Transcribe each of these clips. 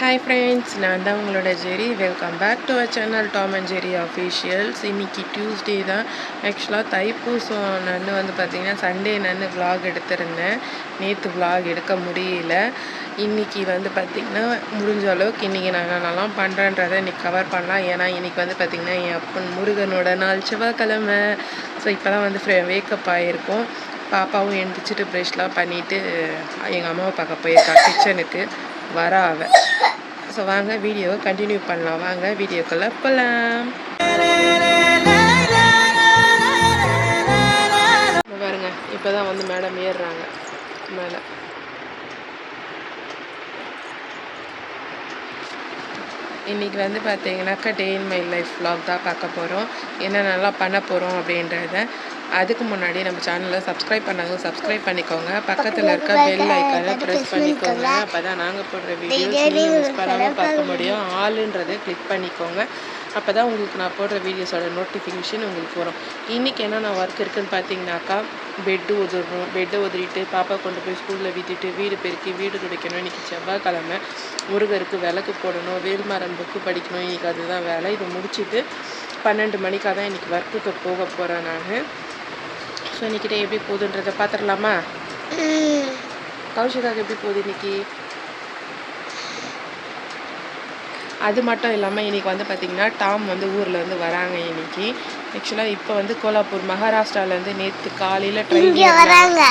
Hi friends நான் தான் உங்களோட Jerry. Welcome back to our channel Tom and Jerry officials இன்றைக்கி டியூஸ்டே தான். ஆக்சுவலாக தைப்பூசம் நான் வந்து பார்த்திங்கன்னா சண்டே நான் விலாக் எடுத்திருந்தேன். நேற்று விலாக் எடுக்க முடியல. இன்றைக்கி வந்து பார்த்திங்கன்னா முடிஞ்ச அளவுக்கு இன்றைக்கி நான் என்னெல்லாம் பண்ணுறேன்றதை இன்றைக்கி கவர் பண்ணலாம். ஏன்னா இன்றைக்கி வந்து பார்த்திங்கன்னா என் அப்பன் முருகனோட நாள் செவ்வாய்க்கிழமை. ஸோ இப்போ தான் வந்து ஃப்ரெ வேக்கப் ஆகிருக்கும் பாப்பாவும் எழுந்திரிச்சிட்டு ப்ரெஷ்லாம் பண்ணிவிட்டு எங்கள் அம்மாவை பார்க்க போயிருக்கா கிச்சனுக்கு வர அவள் ஸோ வாங்க வீடியோவை கண்டினியூ பண்ணலாம். வாங்க வீடியோக்குள்ளே போகலாம் பாருங்க இப்போ தான் வந்து மேடம் ஏறுறாங்க. மேலே. இன்றைக்கி வந்து பார்த்தீங்கன்னாக்கா day in my life vlog தான் பார்க்க போகிறோம் என்னென்னலாம் பண்ண போகிறோம் அப்படின்றத அதுக்கு முன்னாடி நம்ம சேனலை சப்ஸ்கிரைப் பண்ணாங்க சப்ஸ்கிரைப் பண்ணிக்கோங்க. பக்கத்தில் இருக்க பெல் ஐக்கானை ப்ரெஸ் பண்ணிக்கோங்க. அப்போ தான் நாங்கள் போடுற வீடியோஸ் மிஸ் பண்ணாமல் பார்க்க முடியும். ஆளுன்றதை கிளிக் பண்ணிக்கோங்க. அப்போ தான் உங்களுக்கு நான் போடுற வீடியோஸோட நோட்டிஃபிகேஷன் உங்களுக்கு வரும். இன்றைக்கி என்னென்ன ஒர்க் இருக்குதுன்னு பார்த்தீங்கன்னாக்கா பெட்டு உதிரணும். பெட்டை உதிரிட்டு பாப்பா கொண்டு போய் ஸ்கூலில் விட்டுட்டு வீடு பெருக்கி வீடு துடைக்கணும். இன்றைக்கி செவ்வாய்க்கிழமை. முருகருக்கு விளக்கு போடணும். வேல்மாறன் புக்கு படிக்கணும். இன்றைக்கி அதுதான் வேலை. இதை முடிச்சுட்டு பன்னெண்டு மணிக்காக தான் இன்றைக்கி ஒர்க்குக்கு போக போகிறேன் நான். ஸோ இன்றைக்கிட்ட எப்படி போகுதுன்றதை பார்த்துடலாமா? கௌஷிகாவுக்கு எப்படி போகுது இன்னைக்கு? அது மட்டும் இல்லாமல் இன்றைக்கி வந்து பார்த்திங்கன்னா டாம் வந்து ஊர்லேருந்து வராங்க இன்னைக்கு. ஆக்சுவலாக இப்போ வந்து கோலாப்பூர் மகாராஷ்டிராலேருந்து நேற்று காலையில் ட்ரெயின் வராங்க.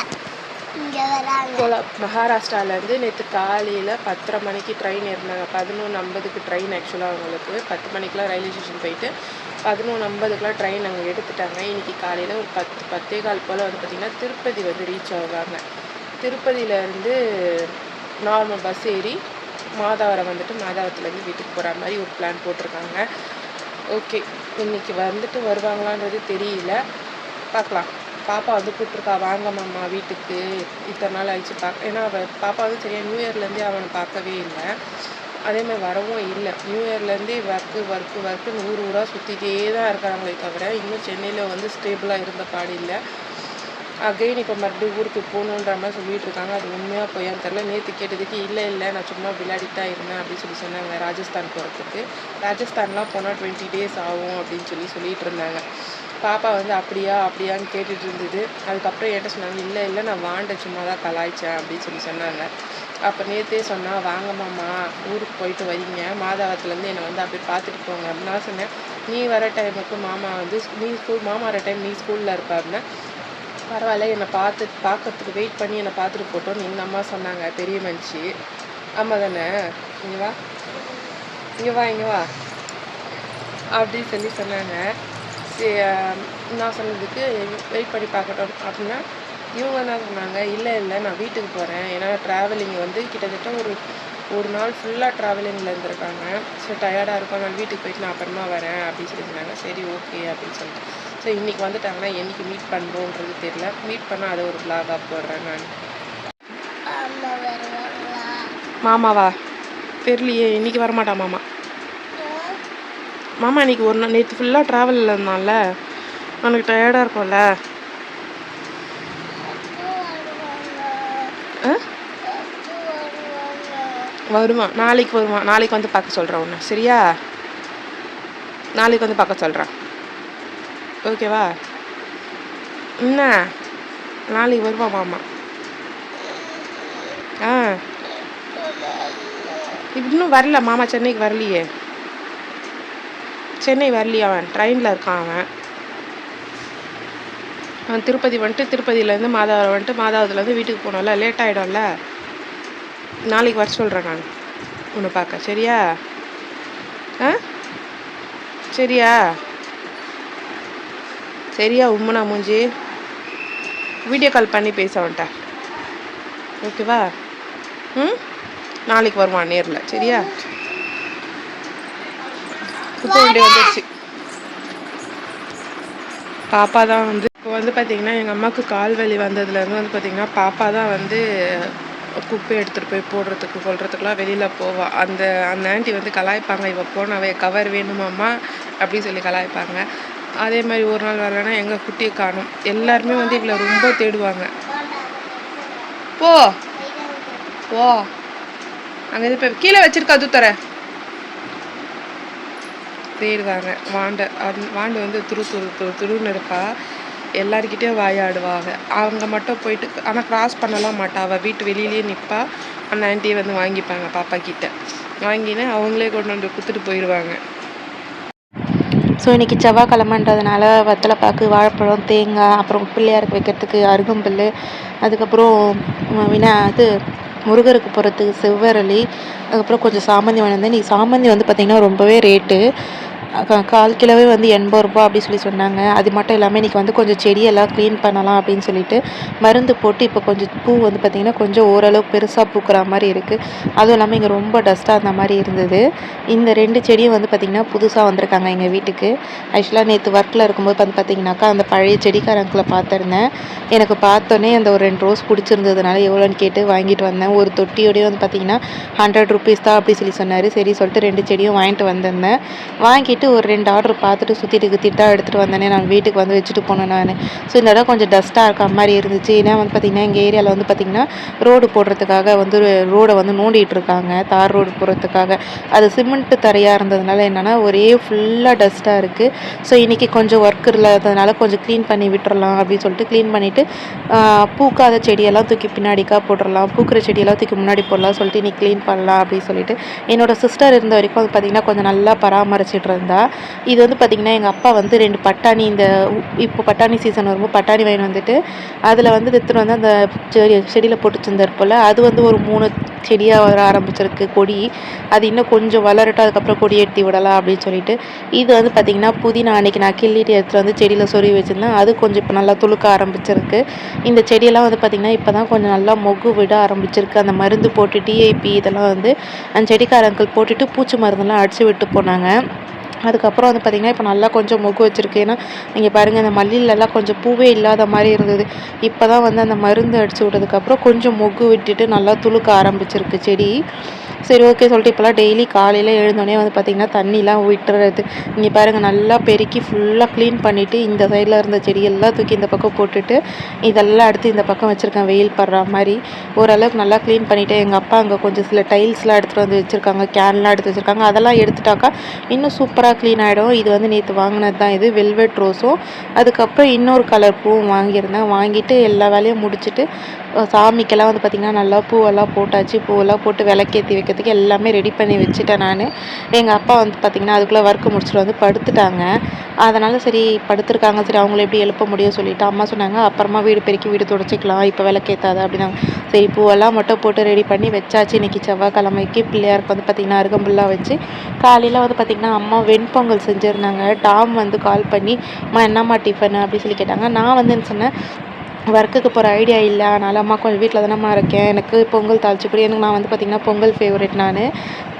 கோலா மகாராஷ்டிராலேருந்து நேற்று காலையில் பத்தரை மணிக்கு ட்ரெயின் ஏறினாங்க. பதினொன்று ஐம்பதுக்கு ட்ரெயின் ஆக்சுவலாக அவங்களுக்கு. பத்து மணிக்கெலாம் ரயில்வே ஸ்டேஷன் போயிட்டு பதினொன்று ஐம்பதுக்குலாம் ட்ரெயின் அங்கே எடுத்துட்டாங்க. இன்றைக்கி காலையில் ஒரு பத்து பத்தே கால் போல் வந்து பார்த்திங்கன்னா திருப்பதி வந்து ரீச் ஆகுறாங்க திருப்பதியிலேருந்து நார்மல் பஸ் ஏறி மாதாவரம் வந்துட்டு மாதாவரத்துலேருந்து வீட்டுக்கு போகிற மாதிரி ஒரு பிளான் போட்டிருக்காங்க. ஓகே இன்னைக்கு வந்துட்டு வருவாங்களான்றது தெரியல. பார்க்கலாம். பாப்பா வந்து கூப்பிட்ருக்கா வாங்க மாமா வீட்டுக்கு. இத்தனை நாள் ஆயிடுச்சு பார்க்க ஏன்னா அவள் பாப்பா வந்து சரியாக நியூ இயர்லேருந்தே அவனை பார்க்கவே இல்லை. அதேமாதிரி வரவும் இல்லை. நியூ இயர்லேருந்தே ஒர்க்கு ஒர்க்கு ஒர்க்குன்னு ஊர் ஊராக சுற்றிட்டே தான் இருக்கிறாங்களே தவிர இன்னும் சென்னையில் வந்து ஸ்டேபிளாக இருந்த பாடு இல்லை. அகைன் இப்போ மறுபடியும் ஊருக்கு போகணுன்ற மாதிரி சொல்லிட்டு இருக்காங்க. அது உண்மையாக போயான்னு தெரில நேற்று கேட்டதுக்கு இல்லை இல்லை நான் சும்மா விளையாடிட்டு தான் இருந்தேன் அப்படின்னு சொல்லி சொன்னாங்க ராஜஸ்தான் போகிறதுக்கு ராஜஸ்தான்லாம் போனால் டுவெண்ட்டி டேஸ் ஆகும் அப்படின்னு சொல்லி சொல்லிட்டு இருந்தாங்க. பாப்பா வந்து அப்படியா அப்படியான்னு கேட்டுட்டு இருந்தது. அதுக்கப்புறம் என்கிட்ட சொன்னாங்க இல்லை இல்லை நான் வாண்ட சும்மா தான் கலாய்ச்சேன் அப்படின்னு சொல்லி சொன்னாங்க. அப்போ நேற்றே சொன்னால் வாங்க மாமா ஊருக்கு போயிட்டு வரீங்க. மாதாவத்துலேருந்து என்னை வந்து அப்படியே பார்த்துட்டு போங்க அப்படின்னு நான் சொன்னேன். நீ வர டைமுக்கு மாமா வந்து நீ ஸ்கூல் மாமா வர டைம் நீ ஸ்கூலில் இருப்பாருன்னா பரவாயில்ல என்னை பார்த்து பார்க்கறதுக்கு வெயிட் பண்ணி என்னை பார்த்துட்டு போட்டோன்னு எங்கள் அம்மா சொன்னாங்க. பெரிய மனுஷி. அம்மா தானே? இங்கே வா. இங்கே வா இங்கே வா. அப்படின்னு சொல்லி சொன்னாங்க. சரி, நான் சொன்னதுக்கு வெயிட் பண்ணி பார்க்கட்டும் அப்படின்னா இவங்க என்ன சொன்னாங்க? இல்லை இல்லை நான் வீட்டுக்கு போகிறேன் ஏன்னா ட்ராவலிங் வந்து கிட்டத்தட்ட ஒரு ஒரு நாள் ஃபுல்லாக ட்ராவலிங்கில் இருந்திருக்காங்க. ஸோ டயர்டாக இருக்கும். நான் வீட்டுக்கு போயிட்டு நான் அப்புறமா வரேன் அப்படின்னு சொல்லி சொன்னாங்க. சரி ஓகே அப்படின்னு சொல்லிட்டு. ஸோ இன்றைக்கி வந்துட்டாங்கன்னா என்னைக்கு மீட் பண்ணுறோன்றது தெரியல. மீட் பண்ணால் அதை ஒரு vlog-ஆ போடுறேன் நான். மாமாவா? தெரியலையே. இன்னைக்கு வரமாட்டான் மாமா. மாமா இன்னைக்கு ஒரு நாள் நேற்று ஃபுல்லாக ட்ராவலில் இருந்தான்ல. அவனுக்கு டயர்டாக இருக்கும்ல. வருவான் நாளைக்கு வருவான் நாளைக்கு வந்து பார்க்க சொல்கிறேன் உன்னை. சரியா? நாளைக்கு வந்து பார்க்க சொல்கிறேன் ஓகேவா என்ன? நாளைக்கு வருவான் மாமா. ஆ. இன்னும் வரல மாமா சென்னைக்கு வரலையே. சென்னை வரலையே அவன். ட்ரெயினில் இருக்கான் அவன். அவன் திருப்பதி வந்துட்டு திருப்பதியிலேருந்து மாதாவரம் வந்துட்டு மாதாவதுலேருந்து வீட்டுக்கு போனோம்ல லேட் ஆகிடும்ல நாளைக்கு வர சொல்கிறேன் நான். உன்னை பார்க்க. சரியா? ஆ? சரியா? சரியா உம்முனா மூஞ்சி. வீடியோ கால் பண்ணி பேச வந்துட்ட. ஓகேவா ம்? நாளைக்கு வருவான் நேரில் சரியா? குப்பை வண்டி வந்துடுச்சு பாப்பா தான் வந்து இப்போ வந்து பார்த்திங்கன்னா எங்கள் அம்மாவுக்கு கால் வலி வந்ததுலேருந்து வந்து பார்த்திங்கன்னா பாப்பா தான் வந்து குப்பை எடுத்துகிட்டு போய் போடுறதுக்கு கொள்றதுக்குலாம் வெளியில் போவா. அந்த அந்த ஆண்டி வந்து கலாய்ப்பாங்க இவள் போனாவே கவர் வேணுமாம்மா? அப்படின்னு சொல்லி கலாய்ப்பாங்க. அதே மாதிரி ஒரு நாள் வரலன்னா எங்கள் குட்டியை காணும். எல்லாருமே வந்து இவளை ரொம்ப தேடுவாங்க. போ. போ. அங்கே இது இப்போ கீழே வச்சிருக்கா தூத்தர தேடுவாங்க. வாண்டை வாண்டு வந்து துரு துரு துரு துருன்னு இருப்பா எல்லாருக்கிட்டேயும் வாயாடுவாங்க. அவங்க மட்டும் போயிட்டு ஆனால் கிராஸ் பண்ணலாம் மாட்டா. அவள் வீட்டு வெளியிலேயே நிற்பா அந்த ஆண்டியை வந்து வாங்கிப்பாங்க பாப்பா கிட்ட. வாங்கினா அவங்களே கொண்டு வந்து கொடுத்துட்டு போயிடுவாங்க ஸோ இன்றைக்கி செவ்வாய்க்கிழமன்றதுனால வத்தலைப்பாக்கு வாழைப்பழம் தேங்காய் அப்புறம் பிள்ளையாருக்கு வைக்கிறதுக்கு அருகம்புல் அதுக்கப்புறம் வினா இது முருகருக்கு போகிறதுக்கு செவ்வரளி அதுக்கப்புறம் கொஞ்சம் சாமந்தி வாங்கினேன் இன்றைக்கி சாமந்தி வந்து பார்த்திங்கன்னா ரொம்பவே ரேட்டு கால் கிலோவே வந்து எண்பது ரூபா அப்படி சொல்லி சொன்னாங்க. அது மட்டும் இல்லாமல் இன்றைக்கி வந்து கொஞ்சம் செடியெல்லாம் க்ளீன் பண்ணலாம் அப்படின்னு சொல்லிட்டு மருந்து போட்டு இப்போ கொஞ்சம் பூ வந்து பார்த்திங்கன்னா கொஞ்சம் ஓரளவுக்கு பெருசாக பூக்கிற மாதிரி இருக்குது அதுவும் இல்லாமல் இங்கே ரொம்ப டஸ்ட்டாக இருந்த மாதிரி இருந்தது. இந்த ரெண்டு செடியும் வந்து பார்த்திங்கன்னா புதுசாக வந்திருக்காங்க எங்கள் வீட்டுக்கு. ஆக்சுவலாக நேற்று ஒர்க்கில் இருக்கும்போது வந்து பார்த்திங்கனாக்கா அந்த பழைய செடிக்காரங்களை பார்த்துருந்தேன். எனக்கு பார்த்தோன்னே அந்த ஒரு ரெண்டு ரோஸ் பிடிச்சிருந்ததுனால எவ்வளோன்னு கேட்டு வாங்கிட்டு வந்தேன். ஒரு தொட்டியோடய வந்து பார்த்திங்கன்னா ஹண்ட்ரட் ருபீஸ் தான் அப்படி சொல்லி சொன்னார். சரி சொல்லிட்டு ரெண்டு செடியும் வாங்கிட்டு வந்திருந்தேன். வாங்கிட்டு ஒரு ரெண்டு ஆர்டர் பார்த்துட்டு சுற்றிட்டு குத்திட்டு தான் எடுத்துகிட்டு வந்தேனே. நான் வீட்டுக்கு வந்து வச்சுட்டு போனேன் நான். ஸோ இந்த இடம் கொஞ்சம் டஸ்ட்டாக இருக்க மாதிரி இருந்துச்சு. ஏன்னா வந்து பார்த்திங்கன்னா எங்கள் ஏரியாவில் வந்து பார்த்திங்கன்னா ரோடு போடுறதுக்காக வந்து ரோடை வந்து நோண்டிகிட்டு இருக்காங்க. தார் ரோடு போடுறதுக்காக. அது சிமெண்ட் தரையாக இருந்ததுனால என்னென்னா ஒரே ஃபுல்லாக டஸ்ட்டாக இருக்குது ஸோ இன்றைக்கி கொஞ்சம் ஒர்க் இல்லாததுனால கொஞ்சம் க்ளீன் பண்ணி விட்டுறலாம் அப்படின்னு சொல்லிட்டு க்ளீன் பண்ணிவிட்டு பூக்காத செடியெல்லாம் தூக்கி பின்னாடிக்கா போட்டுடலாம் பூக்கிற செடியெல்லாம் தூக்கி முன்னாடி போடலாம். சொல்லிட்டு இன்னைக்கு க்ளீன் பண்ணலாம் அப்படின்னு சொல்லிட்டு என்னோடய சிஸ்டர் இருந்த வரைக்கும் வந்து பார்த்திங்கன்னா கொஞ்சம் நல்லா பராமரிச்சிட்டு இருந்தா இது வந்து பார்த்திங்கன்னா எங்கள் அப்பா வந்து ரெண்டு பட்டாணி இந்த இப்போ பட்டாணி சீசன் வரும்போது பட்டாணி வயன் வந்துட்டு அதில் வந்து எடுத்துகிட்டு வந்து அந்த செடி செடியில் போட்டு போல். அது வந்து ஒரு மூணு செடியாக வர ஆரம்பிச்சிருக்கு கொடி. அது இன்னும் கொஞ்சம் வளரட்டும் அதுக்கப்புறம் கொடி ஏற்றி விடலாம் அப்படின்னு சொல்லிட்டு. இது வந்து பார்த்திங்கன்னா புதினா அன்னைக்கு நான் கிள்ளிட்டு எடுத்துகிட்டு வந்து செடியில் சொருவி வச்சுருந்தேன். அது கொஞ்சம் இப்போ நல்லா துளுக்க ஆரம்பிச்சிருக்கு. இந்த செடியெல்லாம் வந்து பார்த்திங்கன்னா இப்போ தான் கொஞ்சம் நல்லா மொகு விட ஆரம்பிச்சிருக்கு. அந்த மருந்து போட்டு டிஐபி இதெல்லாம் வந்து அந்த செடிக்கார அங்கிள் போட்டுட்டு பூச்சி மருந்தெல்லாம் அடித்து விட்டு போனாங்க. அதுக்கப்புறம் வந்து பார்த்திங்கன்னா இப்போ நல்லா கொஞ்சம் மொக்கு வச்சுருக்கு. ஏன்னா நீங்கள் பாருங்கள் அந்த மல்லிலெல்லாம் கொஞ்சம் பூவே இல்லாத மாதிரி இருந்தது. இப்போ தான் வந்து அந்த மருந்து அடித்து விட்டதுக்கப்புறம் கொஞ்சம் மொக்கு விட்டுட்டு நல்லா துளுக்க ஆரம்பிச்சிருக்கு செடி. சரி ஓகே சொல்லிட்டு இப்போலாம் டெய்லி காலையில் எழுந்தோடனே வந்து பார்த்திங்கன்னா தண்ணிலாம் விட்டுறது. இங்கே பாருங்கள் நல்லா பெருக்கி ஃபுல்லாக க்ளீன் பண்ணிவிட்டு இந்த சைடில் இருந்த செடியெல்லாம் தூக்கி இந்த பக்கம் போட்டுட்டு இதெல்லாம் எடுத்து இந்த பக்கம் வச்சுருக்கேன் வெயில் படுற மாதிரி. ஓரளவுக்கு நல்லா க்ளீன் பண்ணிவிட்டு எங்கள் அப்பா அங்கே கொஞ்சம் சில டைல்ஸ்லாம் எடுத்துகிட்டு வந்து வச்சுருக்காங்க கேன்லாம் எடுத்து வச்சுருக்காங்க. அதெல்லாம் எடுத்துட்டாக்கா இன்னும் சூப்பராக க்ளீன் ஆகிடும் இது வந்து நேற்று வாங்கினது தான் இது வெல்வெட் ரோஸும் அதுக்கப்புறம் இன்னொரு கலர் பூவும் வாங்கியிருந்தேன். வாங்கிட்டு எல்லா வேலையும் முடிச்சுட்டு சாமிக்கெல்லாம் வந்து பார்த்திங்கன்னா நல்லா பூவெல்லாம் போட்டாச்சு. பூவெல்லாம் போட்டு விளக்கேற்றி வைக்கிறதுக்கு எல்லாமே ரெடி பண்ணி வச்சுட்டேன் நான். எங்கள் அப்பா வந்து பார்த்திங்கன்னா அதுக்குள்ளே ஒர்க்கு முடிச்சுட்டு வந்து படுத்துட்டாங்க. அதனால் சரி படுத்திருக்காங்க. சரி அவங்கள எப்படி எழுப்ப முடியும் சொல்லிவிட்டு அம்மா சொன்னாங்க அப்புறமா வீடு பெருக்கி வீடு துடைச்சிக்கலாம். இப்போ விளக்கேற்றாத அப்படின்னாங்க. சரி பூவெல்லாம் மட்டும் போட்டு ரெடி பண்ணி வச்சாச்சு. இன்றைக்கி செவ்வாய்க்கிழமைக்கு பிள்ளையாருக்கு வந்து பார்த்திங்கன்னா அருகம்புல்லாக வச்சு காலையில் வந்து பார்த்திங்கன்னா அம்மா வெண்பொங்கல் செஞ்சுருந்தாங்க. டாம் வந்து கால் பண்ணி அம்மா என்னம்மா டிஃபன் அப்படின்னு சொல்லி கேட்டாங்க. நான் வந்து என்ன சொன்னேன் ஒர்க்குக்கு போகிற ஐடியா இல்லை. அதனால் அம்மா கொஞ்சம் வீட்டில் தானம்மா இருக்கேன். எனக்கு பொங்கல் தாளித்து கொடு எனக்கு நான் வந்து பார்த்திங்கன்னா பொங்கல் ஃபேவரட் நான்.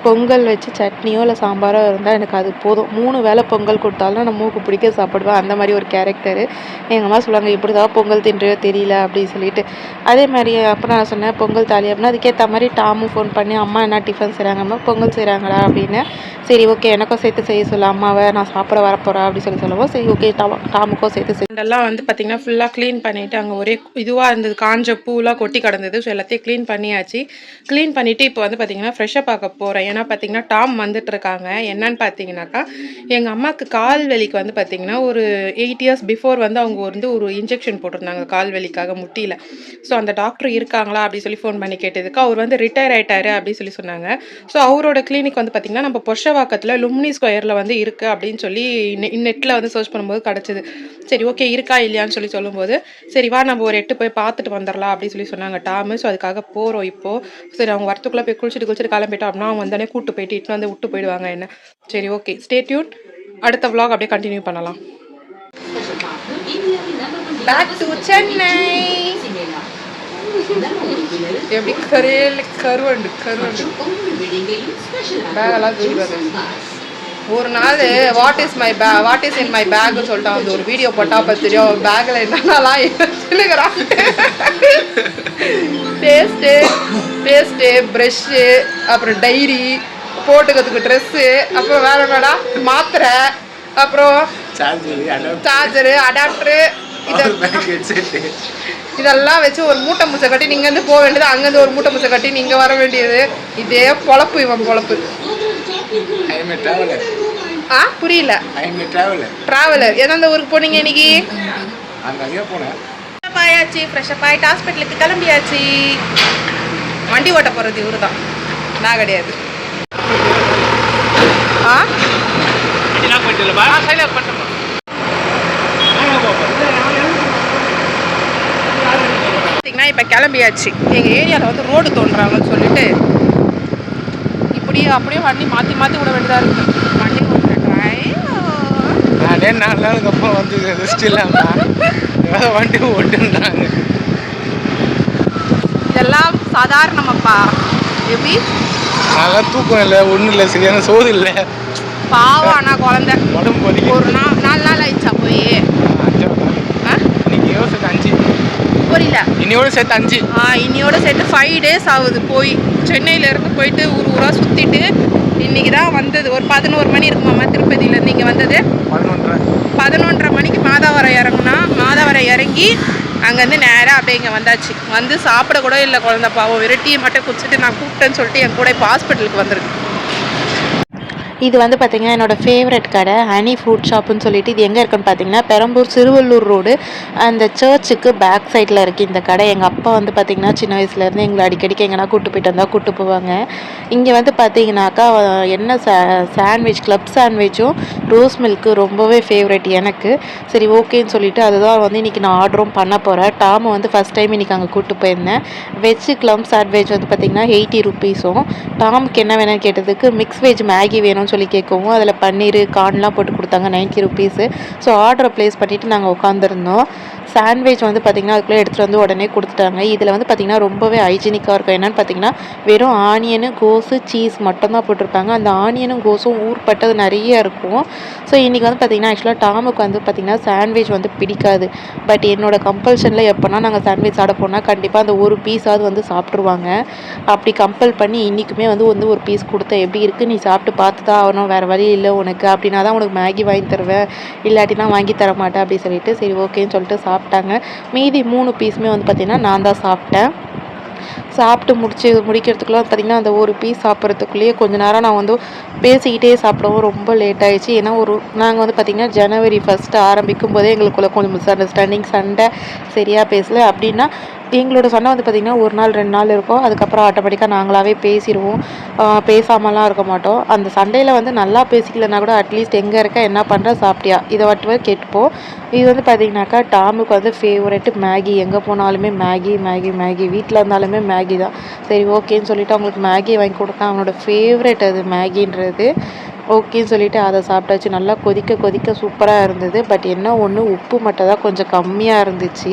பொங்கல் வச்சு சட்னியோ இல்லை சாம்பாரோ இருந்தால் எனக்கு அது போதும். மூணு வேளை பொங்கல் கொடுத்தாலும் நான் மூக்கு பிடிக்க சாப்பிடுவேன். அந்த மாதிரி ஒரு கேரக்டரு எங்கள் அம்மா சொல்லுவாங்க இப்படி தான் பொங்கல் தின்றையோ தெரியல அப்படின்னு சொல்லிட்டு. அதே மாதிரி அப்புறம் நான் சொன்னேன் பொங்கல் தாலி அப்படின்னா அதுக்கேற்ற மாதிரி டாமும் ஃபோன் பண்ணி அம்மா என்ன டிஃபன் செய்கிறாங்கம்மா பொங்கல் செய்கிறாங்களா அப்படின்னு. சரி ஓகே எனக்கும் சேர்த்து செய்ய சொல்ல அம்மாவை நான் சாப்பிட வரப்போகிறேன் அப்படின்னு சொல்லி சொல்லுவோம் சரி ஓகே டா டாமுக்கும் சேர்த்து செய்ய இதெல்லாம் வந்து பார்த்திங்கன்னா ஃபுல்லாக க்ளீன் பண்ணிவிட்டு அங்கே ஒரே இதுவாக இருந்தது. காஞ்ச பூலாம் கொட்டி கிடந்தது. ஸோ எல்லாத்தையும் க்ளீன் பண்ணியாச்சு. க்ளீன் பண்ணிவிட்டு இப்போ வந்து பார்த்திங்கன்னா ஃப்ரெஷ்ஷாக பார்க்க போகிறேன் ஏன்னா பார்த்தீங்கன்னா டாம் வந்துட்டு இருக்காங்க என்னன்னு பார்த்தீங்கன்னாக்கா எங்கள் அம்மாவுக்கு கால் வலிக்கு வந்து பார்த்தீங்கன்னா ஒரு எயிட் இயர்ஸ் பிஃபோர் வந்து அவங்க வந்து ஒரு இன்ஜெக்ஷன் போட்டிருந்தாங்க கால் வலிக்காக முட்டியில். ஸோ அந்த டாக்டர் இருக்காங்களா அப்படி சொல்லி ஃபோன் பண்ணி கேட்டதுக்கு அவர் வந்து ரிட்டையர் ஆயிட்டாரு அப்படின்னு சொல்லி சொன்னாங்க. ஸோ அவரோட கிளினிக் வந்து பார்த்திங்கன்னா நம்ம பொஷவாக்கத்தில் லும்னி ஸ்கொயரில் வந்து இருக்குது அப்படின்னு சொல்லி நெட்டில் வந்து சர்ச் பண்ணும்போது கிடச்சிது. சரி ஓகே இருக்கா இல்லையான்னு சொல்லி சொல்லும்போது சரி வா நம்ம ஒரு எட்டு போய் பார்த்துட்டு வந்துடலாம் அப்படின்னு சொல்லி சொன்னாங்க டாமு. ஸோ அதுக்காக போகிறோம் இப்போது சரி அவங்க வரத்துக்குள்ளே போய் குளிச்சுட்டு குளிச்சுட்டு கிளம்பிட்டோம் அப்படின்னா அவங்க வந்து வந்தோடனே கூட்டு போயிட்டு இட்டுன்னு வந்து விட்டு போயிடுவாங்க என்ன. சரி ஓகே ஸ்டே டியூன் அடுத்த vlog அப்படியே கண்டினியூ பண்ணலாம். பேக் டு சென்னை எப்படி கரையில் கருவண்டு கருவண்டு. பேகெல்லாம் தூக்கிடுவாங்க ஒரு நாள் வாட் இஸ் மை பே வாட் இஸ் இன் மை பேக்னு சொல்லிட்டு வந்து ஒரு வீடியோ போட்டா பார்த்து தெரியும் பேக்கில் என்னென்னலாம் சொல்லுகிறான் பேஸ்ட்டு பேஸ்ட்டு ப்ரெஷ்ஷு அப்புறம் டைரி போட்டுக்கிறதுக்கு ட்ரெஸ்ஸு அப்புறம் வேற என்னடா மாத்திரை அப்புறம் சார்ஜரு அடாப்டரு இதெல்லாம் வச்சு ஒரு மூட்டை முச்சை கட்டி நீங்க இருந்து போக வேண்டியது அங்கேருந்து ஒரு மூட்டை முச்சை கட்டி நீங்க வர வேண்டியது. இதே பொழப்பு இவன் பொழப்பு. ஆ புரியல. ட்ராவலர் எந்தெந்த ஊருக்கு போனீங்க இன்னைக்கு? ஃப்ரெஷ்அப் ஆயாச்சு ஃப்ரெஷ்அப் ஆகிட்டு ஹாஸ்பிட்டலுக்கு கிளம்பியாச்சு. வண்டி ஓட்ட போகிறது இவரு தான் நான் கிடையாது. ஆ? பார்த்தீங்கன்னா இப்போ கிளம்பியாச்சு. எங்கள் ஏரியாவில் வந்து ரோடு தோன்றாங்கன்னு சொல்லிட்டு இப்படியே அப்படியே வண்டி மாற்றி மாற்றி விட வேண்டியதாக இருக்குது வண்டி நானே நாலு நாளுக்கு அப்புறம் வந்து ரெஸ்ட் இல்லாமல் வண்டி ஓட்டுன்றாங்க. இதெல்லாம் சாதாரணமாப்பா. எப்படி? நல்லா தூக்கம் இல்லை ஒன்றும் இல்லை சரியான சோறு இல்லை. பாவம் ஆனால் குழந்தை. உடம்பு ஒரு நாள் நாலு நாள் ஆயிடுச்சா போய் அஞ்சாவது நாள் ஆ இன்னைக்கு யோசிச்சு சேர்த்து அஞ்சு புரியல இன்னையோட சேர்த்து அஞ்சு. ஆ இன்னையோட சேர்த்து ஃபைவ் டேஸ் ஆகுது. போய் சென்னையிலேருந்து போயிட்டு ஊர் ஊராக சுற்றிட்டு இன்னைக்கு தான் வந்தது. ஒரு பதினோரு மணி இருக்குமாம்மா திருப்பதியிலேருந்து இங்கே வந்தது? பதினொன்றரை. மணிக்கு மாதாவரம் இறங்குனா மாதாவரம் இறங்கி அங்கேருந்து நேராக அப்படியே இங்கே வந்தாச்சு. வந்து சாப்பிட கூட இல்லை குழந்த பாவம். விரட்டியை மட்டும் குடிச்சிட்டு நான் கூப்பிட்டேன்னு சொல்லிட்டு என் கூட இப்போ ஹாஸ்பிட்டலுக்கு வந்திருக்கு. இது வந்து பார்த்திங்கன்னா என்னோடய ஃபேவரட் கடை ஹனி ஃப்ரூட் ஷாப்புன்னு சொல்லிட்டு இது எங்கே இருக்குன்னு பார்த்தீங்கன்னா பெரம்பூர் சிறுவள்ளூர் ரோடு அந்த சர்ச்சுக்கு பேக் சைடில் இருக்குது இந்த கடை. எங்கள் அப்பா வந்து பார்த்திங்கன்னா சின்ன வயசுலேருந்து எங்களை அடிக்கடிக்கு எங்கன்னா கூட்டு போயிட்டு வந்தால் கூட்டு போவாங்க. இங்கே வந்து பார்த்தீங்கன்னாக்கா என்ன சா சாண்ட்விச் கிளப் சாண்ட்விச்சும் ரோஸ் மில்க்கு ரொம்பவே ஃபேவரட் எனக்கு. சரி ஓகேன்னு சொல்லிட்டு அதுதான் வந்து இன்றைக்கி நான் ஆர்டரும் பண்ண போகிறேன் டாமை வந்து ஃபஸ்ட் டைம் இன்றைக்கி அங்கே கூட்டு போயிருந்தேன். வெஜ் கிளம் சாண்ட்விச் வந்து பார்த்திங்கன்னா எயிட்டி ருபீஸும் டாமுக்கு என்ன வேணும்னு கேட்டதுக்கு மிக்ஸ் வெஜ் மேகி வேணும்னு சொல்லி கேட்கவும் அதில் பன்னீர் கார்ன்லாம் போட்டு கொடுத்தாங்க நைன்ட்டி ருபீஸு ஸோ ஆர்டரை ப்ளேஸ் பண்ணிவிட்டு நாங்கள் உட்காந்துருந்தோம் சாண்ட்விச் வந்து பார்த்திங்கன்னா அதுக்குள்ளே எடுத்துகிட்டு வந்து உடனே கொடுத்துட்டாங்க. இதில் வந்து பார்த்திங்கன்னா ரொம்பவே ஹைஜீனிக்காக இருக்கும். என்னென்னு பார்த்தீங்கன்னா வெறும் ஆனியனு கோஸு சீஸ் மட்டும்தான் போட்டிருப்பாங்க. அந்த ஆனியனும் கோஸும் ஊர்பட்டது நிறைய இருக்கும். ஸோ இன்றைக்கி வந்து பார்த்திங்கன்னா ஆக்சுவலாக டாமுக்கு வந்து பார்த்திங்கன்னா சாண்ட்விச் வந்து பிடிக்காது. பட் என்னோடய கம்பல்ஷனில் எப்போனா நாங்கள் சாண்ட்விச் சாப்பிட போனால் கண்டிப்பாக அந்த ஒரு பீஸாவது வந்து சாப்பிட்ருவாங்க அப்படி கம்பல் பண்ணி இன்றைக்குமே வந்து வந்து ஒரு பீஸ் கொடுத்தேன். எப்படி இருக்குது நீ சாப்பிட்டு பார்த்து தான் ஆகணும். வேறு வழி இல்லை உனக்கு. அப்படின்னா தான் உனக்கு மேகி வாங்கி தருவேன். இல்லாட்டினா வாங்கி தர மாட்டேன் அப்படி சொல்லிட்டு சரி ஓகேன்னு சொல்லிட்டு சாப்பிட்டாங்க. மீதி மூணு பீஸுமே வந்து பார்த்திங்கன்னா நான் தான் சாப்பிட்டேன். சாப்பிட்டு முடிச்சு முடிக்கிறதுக்குள்ளே பார்த்திங்கன்னா அந்த ஒரு பீஸ் சாப்பிட்றதுக்குள்ளேயே கொஞ்ச நேரம் நான் வந்து பேசிக்கிட்டே சாப்பிடவும் ரொம்ப லேட் ஆயிடுச்சு. ஏன்னா ஒரு நாங்கள் வந்து பார்த்திங்கன்னா ஜனவரி ஃபஸ்ட்டு ஆரம்பிக்கும் போதே எங்களுக்குள்ளே கொஞ்சம் மிஸ் அண்டர்ஸ்டாண்டிங் சண்டை சரியாக பேசல. அப்படின்னா எங்களோட சண்டை வந்து பார்த்திங்கன்னா ஒரு நாள் ரெண்டு நாள் இருக்கும். அதுக்கப்புறம் ஆட்டோமேட்டிக்காக நாங்களாகவே பேசிடுவோம். பேசாமலாம் இருக்க மாட்டோம். அந்த சண்டையில் வந்து நல்லா பேசிக்கலன்னா கூட அட்லீஸ்ட் எங்கே இருக்க என்ன பண்ணுற சாப்பிட்டியா? இதை வட்டுவே கேட்டுப்போம். இது வந்து பார்த்திங்கனாக்கா டாமுக்கு வந்து ஃபேவரெட்டு மேகி. எங்கே போனாலுமே மேகி மேகி மேகி. வீட்டில் இருந்தாலுமே மேகி தான் சரி ஓகேன்னு சொல்லிவிட்டு அவங்களுக்கு மேகி வாங்கி கொடுத்தேன். அவனோட ஃபேவரெட் அது மேகின்றது. ஓகேன்னு சொல்லிட்டு அதை சாப்பிட்டாச்சு. நல்லா கொதிக்க கொதிக்க சூப்பராக இருந்தது. பட் என்ன ஒன்று உப்பு மட்டும் தான் கொஞ்சம் கம்மியாக இருந்துச்சு.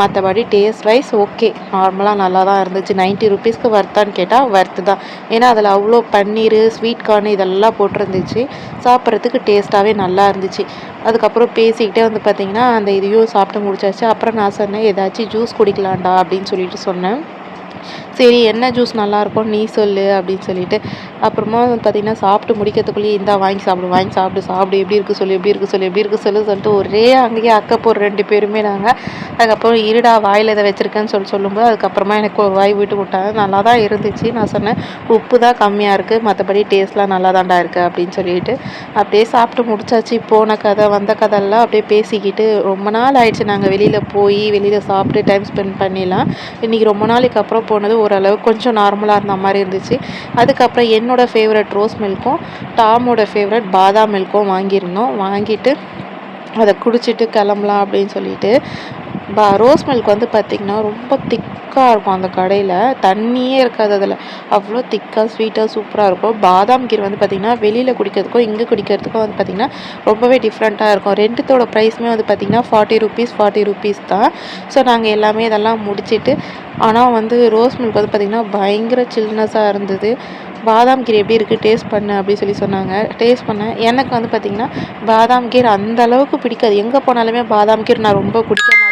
மற்றபடி டேஸ்ட் வைஸ் ஓகே. நார்மலாக நல்லா தான் இருந்துச்சு. நைன்ட்டி ருபீஸ்க்கு வர்த்தான்னு கேட்டால் வர்த்து தான். ஏன்னா அதில் அவ்வளோ பன்னீர் ஸ்வீட் கார்ன் இதெல்லாம் போட்டிருந்துச்சு. சாப்பிட்றதுக்கு டேஸ்ட்டாகவே நல்லா இருந்துச்சு. அதுக்கப்புறம் பேசிக்கிட்டே வந்து பார்த்திங்கன்னா அந்த இதையும் சாப்பிட்டு முடிச்சாச்சு. அப்புறம் நான் சொன்னேன் ஏதாச்சும் ஜூஸ் குடிக்கலாம்டா அப்படின்னு சொல்லிட்டு சொன்னேன். சரி என்ன ஜூஸ் நல்லாயிருக்கும் நீ சொல்லு அப்படின்னு சொல்லிட்டு அப்புறமா பார்த்தீங்கன்னா பார்த்திங்கன்னா சாப்பிட்டு முடிக்கிறதுக்குள்ளேயே இந்தா வாங்கி சாப்பிடு வாங்கி சாப்பிடு சாப்பிடு எப்படி இருக்குது சொல்லு எப்படி இருக்குது சொல்லு எப்படி இருக்குது சொல்லு சொல்லிட்டு ஒரே அங்கேயே அக்கப்போ போகிற ரெண்டு பேருமே நாங்கள் அதுக்கப்புறம் இருடா வாயில் இதை வச்சுருக்கேன்னு சொல்லி சொல்லும்போது அதுக்கப்புறமா எனக்கு ஒரு வாய் விட்டு விட்டாங்க. நல்லா தான் இருந்துச்சு. நான் சொன்னேன் உப்பு தான் கம்மியாக இருக்குது மற்றபடி டேஸ்ட்லாம் நல்லா தான்டா இருக்குது அப்படின்னு சொல்லிட்டு அப்படியே சாப்பிட்டு முடிச்சாச்சு. போன கதை வந்த கதையெல்லாம் அப்படியே பேசிக்கிட்டு ரொம்ப நாள் ஆயிடுச்சு. நாங்கள் வெளியில் போய் வெளியில் சாப்பிட்டு டைம் ஸ்பெண்ட் பண்ணிடலாம். இன்றைக்கி ரொம்ப நாளைக்கு அப்புறம் போனது ஓரளவு கொஞ்சம் நார்மலாக இருந்த மாதிரி இருந்துச்சு. அதுக்கப்புறம் என்னோடய ஃபேவரட் ரோஸ் மில்க்கும் டாமோட ஃபேவரட் பாதாம் மில்க்கும் வாங்கியிருந்தோம். வாங்கிட்டு அதை குடிச்சிட்டு கிளம்பலாம் அப்படின்னு சொல்லிட்டு பா ரோஸ் மில்க் வந்து பார்த்திங்கன்னா ரொம்ப திக்காக இருக்கும் அந்த கடையில். தண்ணியே இருக்காது அதில். அவ்வளோ திக்காக ஸ்வீட்டாக சூப்பராக இருக்கும். பாதாம் கீர் வந்து பார்த்திங்கன்னா வெளியில் குடிக்கிறதுக்கும் இங்கே குடிக்கிறதுக்கும் வந்து பார்த்திங்கன்னா ரொம்பவே டிஃப்ரெண்ட்டாக இருக்கும். ரெண்டுத்தோட ப்ரைஸுமே வந்து பார்த்திங்கன்னா ஃபார்ட்டி ருபீஸ் ஃபார்ட்டி ருபீஸ் தான். ஸோ நாங்கள் எல்லாமே இதெல்லாம் முடிச்சுட்டு ஆனால் வந்து ரோஸ் மில்க் வந்து பார்த்திங்கன்னா பயங்கர சில்னஸாக இருந்தது. பாதாம் கீர் எப்படி இருக்குது டேஸ்ட் பண்ணு அப்படின்னு சொல்லி சொன்னாங்க. டேஸ்ட் பண்ணேன் எனக்கு வந்து பார்த்திங்கன்னா பாதாம் கீர் அந்த அளவுக்கு பிடிக்காது. எங்கே போனாலுமே பாதாம் கீர் நான் ரொம்ப குடிக்க மாட்டேன்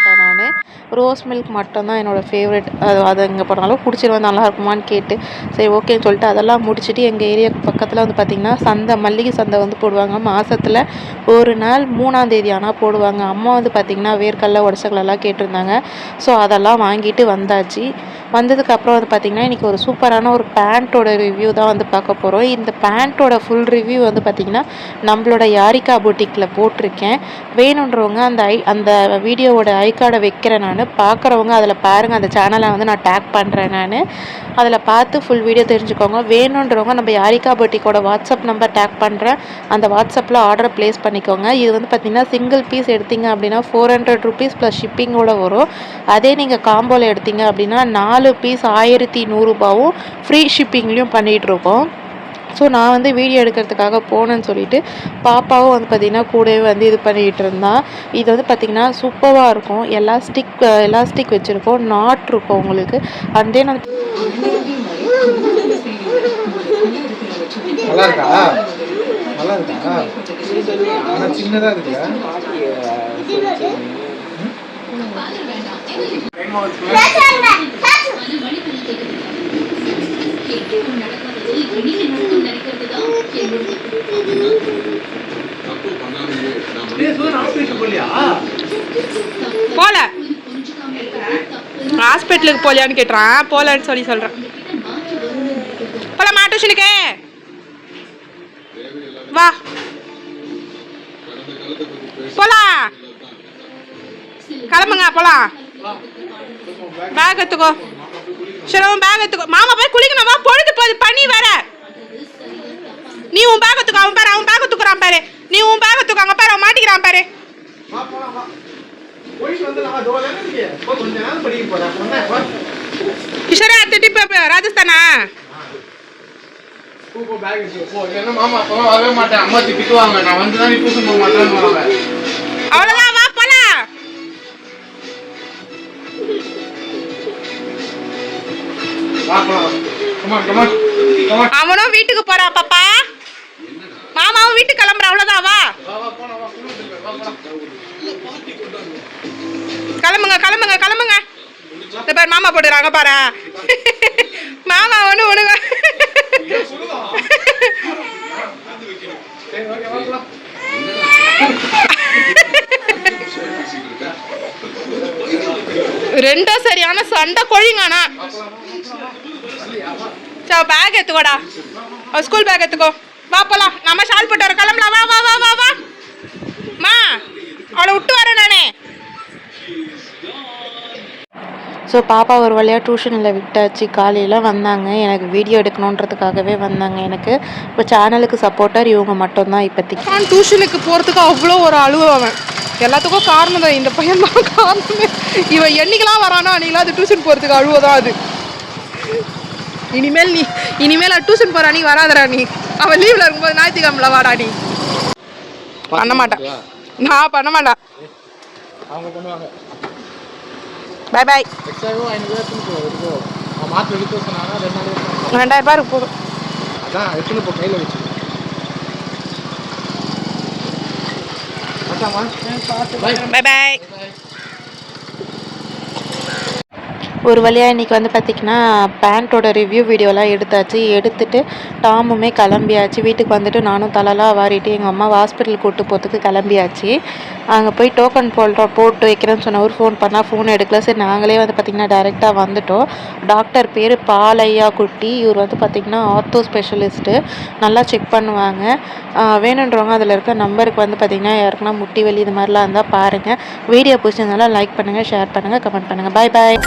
ரோஸ் மில்க் மட்டும்தான் என்னோடய ஃபேவரெட் அது அது எங்கே போனாலும் குடிச்சிருவேன் நல்லா இருக்குமான்னு கேட்டு சரி ஓகேன்னு சொல்லிட்டு அதெல்லாம் முடிச்சுட்டு எங்கள் ஏரியாவுக்கு பக்கத்தில் வந்து பார்த்திங்கன்னா சந்தை மல்லிகை சந்தை வந்து போடுவாங்க. மாதத்தில் ஒரு நாள் மூணாந்தேதி ஆனால் போடுவாங்க. அம்மா வந்து பார்த்திங்கன்னா வேர்க்கடல உடச்சக்கல்லாம் கேட்டிருந்தாங்க. ஸோ அதெல்லாம் வாங்கிட்டு வந்தாச்சு. வந்ததுக்கப்புறம் வந்து பார்த்திங்கன்னா இன்றைக்கி ஒரு சூப்பரான ஒரு பேண்ட்டோட ரிவ்யூ தான் வந்து பார்க்க போகிறோம் இந்த பேண்ட்டோட ஃபுல் ரிவ்யூ வந்து பார்த்திங்கன்னா நம்மளோட யாரிகா பூட்டிக்கில் போட்டிருக்கேன். வேணுன்றவங்க அந்த ஐ அந்த வீடியோவோட ஐ கார்டை வைக்கிறேன் நான். பார்க்குறவங்க அதில் பாருங்கள் அந்த சேனலை வந்து நான் டேக் பண்ணுறேன் நான். அதில் பார்த்து ஃபுல் வீடியோ தெரிஞ்சுக்கோங்க. வேணுன்றவங்க நம்ம யாரிகா பூட்டிக்கோட வாட்ஸ்அப் நம்பர் டேக் பண்ணுறேன் அந்த வாட்ஸ்அப்பில் ஆர்டர் ப்ளேஸ் பண்ணிக்கோங்க. இது வந்து பார்த்திங்கன்னா சிங்கிள் பீஸ் எடுத்தீங்க அப்படின்னா ஃபோர் ஹண்ட்ரட் ருபீஸ் ப்ளஸ் ஷிப்பிங்கோட வரும். அதே நீங்கள் காம்போவில் எடுத்தீங்க அப்படின்னா நாலு பீஸ் ஆயிரத்தி நூறுரூபாவும் ஃப்ரீ ஷிப்பிங்லேயும் பண்ணிகிட்ருக்கோம் ஸோ நான் வந்து வீடியோ எடுக்கிறதுக்காக போனேன்னு சொல்லிட்டு பாப்பாவும் வந்து பார்த்திங்கன்னா கூடவே வந்து இது பண்ணிகிட்டு இருந்தான் இது வந்து பார்த்திங்கன்னா சூப்பராக இருக்கும். எலாஸ்டிக் எலாஸ்டிக் வச்சுருக்கோம். நாட் இருக்கும் உங்களுக்கு. அண்ட் தென் நல்லா இருக்கா நல்லா இருக்கா ஆனால் சின்னதாக இருக்குல்ல போல. ஹாஸ்பிட்டலுக்கு போலியான்னு கேட்டுறான். போலன்னு சொல்லி சொல்கிறேன் போலாமா டியூஷனுக்கு வா. போலாம் கிளம்புங்க போலாம். பேக் எடுத்துக்கோ. சரி உன் பேக் எடுத்துக்கோ மாமா போய் குளிக்கணும் பொழுது போகுது பண்ணி வர நீ உன் பேக் எடுத்துக்கோ அவன் பாரு அவன் பேக் எடுத்துக்கிறான் பாரு. நீ உன் பேக் எடுத்துக்கோ அங்க பாரு அவன் மாட்டிக்கிறான் பாரு. கிஷோரா திட்டி ராஜஸ்தானா? என்ன அவனும் வீட்டுக்கு போறான் பாப்பா. மாமாவும் வீட்டுக்கு கிளம்புற அவ்வளோதான் வா. கிளம்புங்க கிளம்புங்க கிளம்புங்க. இந்த பாரு மாமா போடுறாங்க பாரு. மாமா ஒன்று ஒழுங்க ரெண்டும் சரியான சண்டை கொழிங்கண்ணா. சரி பேக் எடுத்துக்கோடா. ஸ்கூல் பேக் எடுத்துக்கோ. வா போலாம். நம்ம ஷால் போட்டு வர கிளம்பலாம். வா வா வா வா வா. மா அவளை விட்டு வரேன் நானே. ஸோ பாப்பா ஒரு வழியாக டியூஷனில் விட்டாச்சு. காலையில் வந்தாங்க. எனக்கு வீடியோ எடுக்கணுன்றதுக்காகவே வந்தாங்க. எனக்கு இப்போ சேனலுக்கு சப்போர்ட்டர் இவங்க மட்டும்தான் இப்போதைக்கு அவன் டியூஷனுக்கு போகிறதுக்கு அவ்வளோ ஒரு அழுவ அவன். எல்லாத்துக்கும் காரணம் தான். இந்த பையன் தான் காரணமே. இவன் என்னைக்கெல்லாம் வரானோ அன்னைக்கெல்லாம் அது டியூஷன் போகிறதுக்கு அழுவதான் அது. இனிமேல் நீ இனிமேல் டியூஷன் போகிற நீ வராதடா நீ. அவன் லீவில் இருக்கும்போது ஞாயிற்றுக்கிழமைல வாடா நீ. பண்ண மாட்டேன் நான் பண்ண மாட்டேன் அவங்க பண்ணுவாங்க. பை பாய் எக்ஸ்ட்ராவும் ஐநூறு எடுத்துன்னு போ எடுத்துக்கோ நான் மாற்று எடுத்து சொன்னாங்க ரெண்டு நாள் எடுத்து ரெண்டாயிரம் ரூபாய் இருக்கு போதும் அதான் எடுத்துன்னு போ கையில் வச்சு அதாம்மா பாய் பை பாய் ஒரு வழியாக இன்றைக்கி வந்து பார்த்திங்கன்னா பேண்ட்டோட ரிவ்யூ வீடியோலாம் எடுத்தாச்சு. எடுத்துட்டு டாமுமே கிளம்பியாச்சு. வீட்டுக்கு வந்துட்டு நானும் தலைலாம் வாரிட்டு எங்கள் அம்மா ஹாஸ்பிட்டல் கூட்டு போகிறதுக்கு கிளம்பியாச்சு. அங்கே போய் டோக்கன் போல்ற போட்டு வைக்கிறேன்னு சொன்னவர் ஃபோன் பண்ணால் ஃபோன் எடுக்கல. சரி நாங்களே வந்து பார்த்திங்கன்னா டேரெக்டாக வந்துட்டோம். டாக்டர் பேர் பாலையா குட்டி இவர் வந்து பார்த்திங்கன்னா ஆர்த்தோ ஸ்பெஷலிஸ்ட்டு நல்லா செக் பண்ணுவாங்க. வேணுன்றவங்க அதில் இருக்க நம்பருக்கு வந்து பார்த்திங்கன்னா யாருக்குன்னா முட்டி வலி இது மாதிரிலாம் இருந்தால் பாருங்கள் வீடியோ பிடிச்சிருந்தாலும் லைக் பண்ணுங்கள் ஷேர் பண்ணுங்கள் கமெண்ட் பண்ணுங்கள் பாய் பாய்